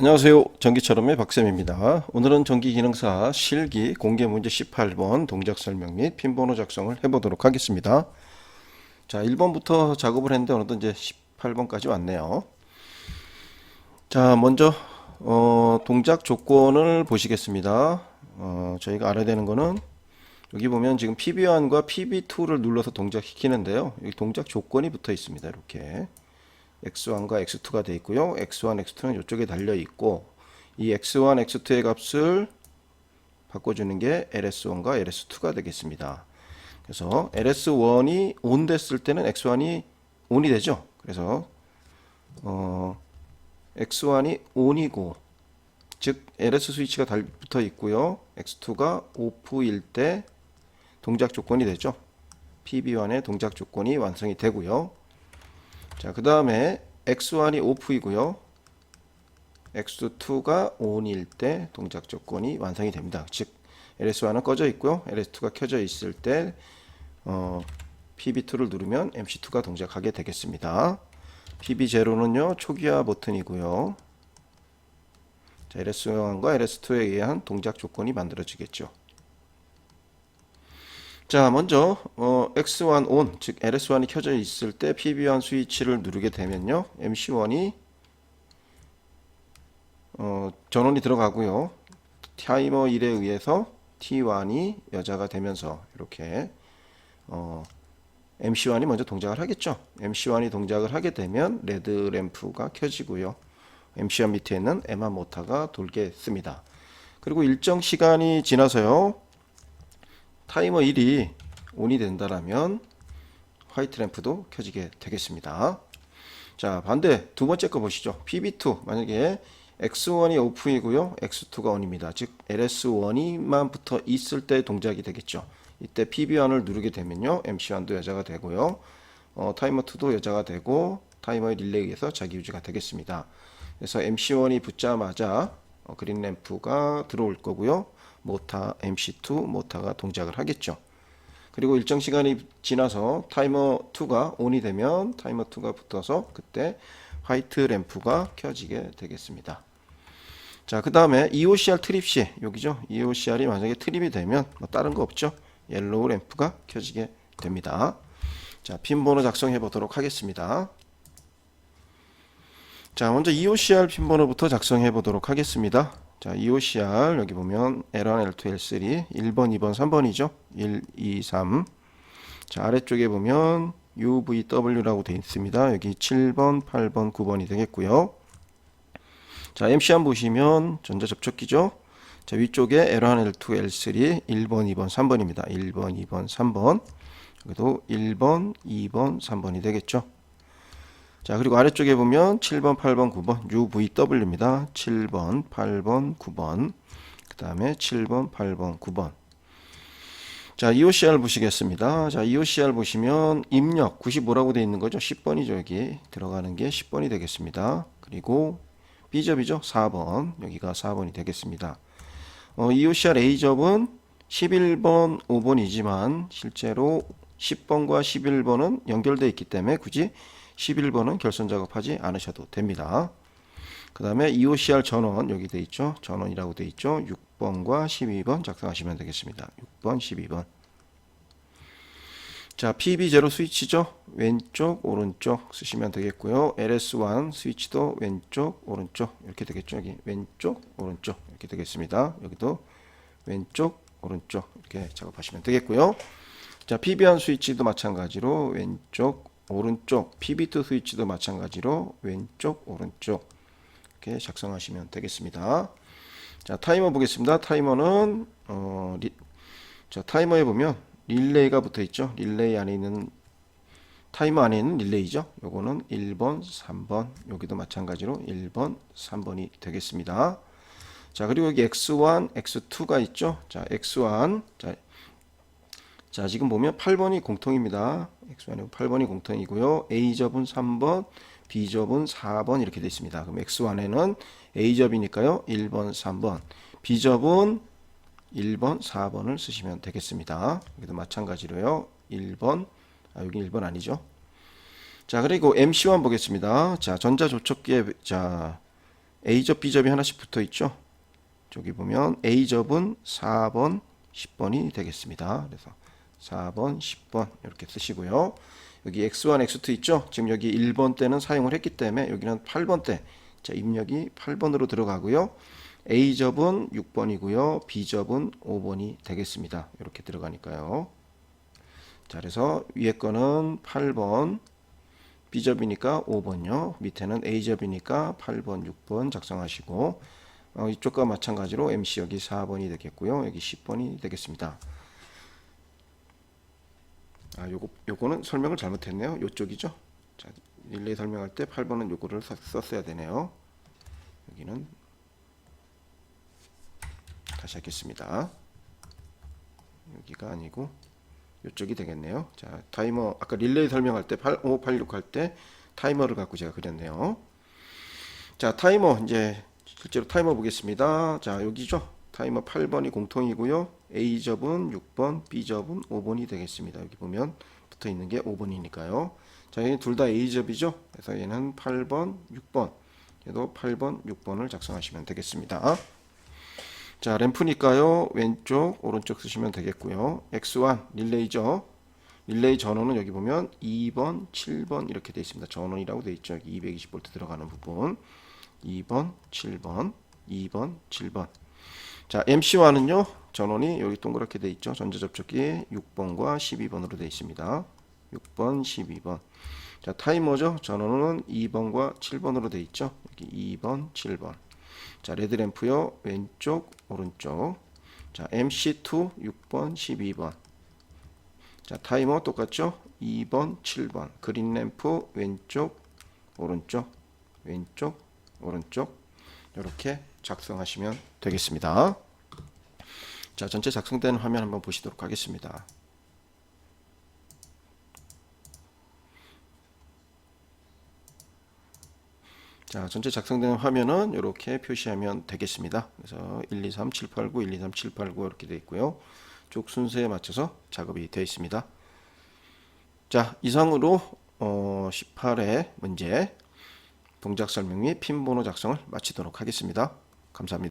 안녕하세요. 전기처럼의 박쌤입니다. 오늘은 전기기능사 실기 공개 문제 18번 동작 설명 및 핀번호 작성을 해보도록 하겠습니다. 자, 1번부터 작업을 했는데 어느덧 이제 18번까지 왔네요. 자, 먼저 어, 동작 조건을 보시겠습니다. 어, 저희가 알아야 되는 거는 여기 보면 지금 PB1과 PB2를 눌러서 동작시키는데요. 여기 동작 조건이 붙어 있습니다. 이렇게. X1과 x2가 되어 있고요. x1, x2는 이쪽에 달려 있고 이 x1, x2의 값을 바꿔주는 게 ls1과 ls2가 되겠습니다. 그래서 ls1이 on 됐을 때는 x1이 on이 되죠. 그래서 어, x1이 on이고 즉 ls 스위치가 달 붙어 있고요. x2가 off일 때 동작 조건이 되죠. pb1의 동작 조건이 완성이 되고요. 자, 그 다음에 x1이 오프이고요. x2가 on일 때 동작 조건이 완성이 됩니다. 즉, ls1은 꺼져 있고요. ls2가 켜져 있을 때 어, pb2를 누르면 mc2가 동작하게 되겠습니다. pb0는요, 초기화 버튼이고요. 자, ls1과 ls2에 의한 동작 조건이 만들어지겠죠. 자, 먼저 어, X1 ON, 즉 LS1이 켜져 있을 때 PB1 스위치를 누르게 되면요. MC1이 어, 전원이 들어가고요. 타이머 1에 의해서 T1이 여자가 되면서 이렇게 어, MC1이 먼저 동작을 하겠죠. MC1이 동작을 하게 되면 레드 램프가 켜지고요. MC1 밑에 있는 에마 모터가 돌겠습니다. 그리고 일정 시간이 지나서요. 타이머 1이 온이 된다라면 화이트 램프도 켜지게 되겠습니다. 자, 반대 두 번째 거 보시죠. PB2 만약에 X1이 오프이고요. X2가 on입니다. 즉 LS1이만 붙어 있을 때 동작이 되겠죠. 이때 PB1을 누르게 되면요. MC1도 여자가 되고요. 어, 타이머 2도 여자가 되고 타이머의 릴레이에 의해서 자기 유지가 되겠습니다. 그래서 MC1이 붙자마자 어, 그린 램프가 들어올 거고요. 모타 MC2 모타가 동작을 하겠죠. 그리고 일정 시간이 지나서 타이머 2가 온이 되면 타이머 2가 붙어서 그때 화이트 램프가 켜지게 되겠습니다. 자, 그 다음에 EOCR 트립 시 여기죠. EOCR이 만약에 트립이 되면 뭐 다른 거 없죠. 옐로우 램프가 켜지게 됩니다. 자, 핀 번호 작성해 보도록 하겠습니다. 자, 먼저 EOCR 핀 번호부터 작성해 보도록 하겠습니다. 자, EOCR 여기 보면 L1, L2, L3 1번, 2번, 3번이죠. 1, 2, 3. 자, 아래쪽에 보면 UVW라고 되어 있습니다. 여기 7번, 8번, 9번이 되겠고요. 자, MC1 보시면 전자 접촉기죠. 자, 위쪽에 L1, L2, L3 1번, 2번, 3번입니다. 1번, 2번, 3번. 여기도 1번, 2번, 3번이 되겠죠. 자, 그리고 아래쪽에 보면 7번, 8번, 9번 UVW입니다. 7번, 8번, 9번. 그 다음에 7번, 8번, 9번. 자, EOCR 보시겠습니다. 자, EOCR 보시면 입력 95라고 되어 있는 거죠. 10번이죠. 여기 들어가는 게 10번이 되겠습니다. 그리고 B접이죠. 4번. 여기가 4번이 되겠습니다. 어, EOCR A접은 11번, 5번이지만 실제로 10번과 11번은 연결되어 있기 때문에 굳이 11번은 결선 작업하지 않으셔도 됩니다. 그 다음에 EOCR 전원 여기 돼 있죠. 전원이라고 돼 있죠. 6번과 12번 작성하시면 되겠습니다. 6번, 12번. 자, PB0 스위치죠. 왼쪽, 오른쪽 쓰시면 되겠고요. LS1 스위치도 왼쪽, 오른쪽 이렇게 되겠죠. 여기 왼쪽, 오른쪽 이렇게 되겠습니다. 여기도 왼쪽, 오른쪽 이렇게 작업하시면 되겠고요. 자, PB1 스위치도 마찬가지로 왼쪽, 오른쪽 PB2 스위치도 마찬가지로 왼쪽 오른쪽 이렇게 작성하시면 되겠습니다. 자 타이머 보겠습니다. 타이머는 어, 리, 자 타이머에 보면 릴레이가 붙어 있죠. 릴레이 안에 있는 타이머 안에 있는 릴레이죠. 요거는 1번, 3번 여기도 마찬가지로 1번, 3번이 되겠습니다. 자 그리고 여기 X1, X2가 있죠. 자 X1 자, 자 지금 보면 8번이 공통입니다. X1은 8번이 공통이고요. A접은 3번, B접은 4번 이렇게 되어 있습니다. 그럼 X1에는 A접이니까요. 1번, 3번. B접은 1번, 4번을 쓰시면 되겠습니다. 여기도 마찬가지로요. 1번, 아, 여기 1번 아니죠. 자, 그리고 MC1 보겠습니다. 자, 전자조촉기에, 자, A접, B접이 하나씩 붙어 있죠. 저기 보면 A접은 4번, 10번이 되겠습니다. 그래서 4번, 10번 이렇게 쓰시고요. 여기 X1, X2 있죠? 지금 여기 1번 때는 사용을 했기 때문에 여기는 8번 때. 자, 입력이 8번으로 들어가고요. A접은 6번이고요. B접은 5번이 되겠습니다. 이렇게 들어가니까요. 자, 그래서 위에 거는 8번, B접이니까 5번요. 밑에는 A접이니까 8번, 6번 작성하시고 어, 이쪽과 마찬가지로 MC 여기 4번이 되겠고요. 여기 10번이 되겠습니다. 아, 요거 요거는 설명을 잘못했네요. 요쪽이죠. 자, 릴레이 설명할 때 8번은 요거를 썼- 썼어야 되네요. 여기는 다시 하겠습니다. 여기가 아니고 이쪽이 되겠네요. 자, 타이머 아까 릴레이 설명할 때 8, 5, 8, 6 할 때 타이머를 갖고 제가 그렸네요. 자, 타이머 이제 실제로 타이머 보겠습니다. 자, 여기죠. 타이머 8번이 공통이고요. A접은 6번, B접은 5번이 되겠습니다. 여기 보면 붙어 있는 게 5번이니까요. 자, 얘는 둘 다 A접이죠. 그래서 얘는 8번, 6번. 얘도 8번, 6번을 작성하시면 되겠습니다. 자, 램프니까요. 왼쪽, 오른쪽 쓰시면 되겠고요. X1 릴레이죠. 릴레이 전원은 여기 보면 2번, 7번 이렇게 되어 있습니다. 전원이라고 되어 있죠. 여기 220V 들어가는 부분. 2번, 7번, 2번, 7번. 자, MC1은요. 전원이 여기 동그랗게 되어 있죠. 전자 접촉기 6번과 12번으로 되어 있습니다. 6번, 12번. 자, 타이머죠. 전원은 2번과 7번으로 되어 있죠. 여기 2번, 7번. 자, 레드 램프요. 왼쪽, 오른쪽. 자, MC2 6번, 12번. 자, 타이머 똑같죠? 2번, 7번. 그린 램프 왼쪽, 오른쪽, 왼쪽, 오른쪽. 이렇게 작성하시면 되겠습니다. 자, 전체 작성된 화면 한번 보시도록 하겠습니다. 자, 전체 작성된 화면은 이렇게 표시하면 되겠습니다. 그래서 1, 2, 3, 7, 8, 9, 1, 2, 3, 7, 8, 9 이렇게 되어 있고요. 쪽 순서에 맞춰서 작업이 되어 있습니다. 자, 이상으로 어, 18회 문제 동작 설명 및 핀 번호 작성을 마치도록 하겠습니다. 감사합니다.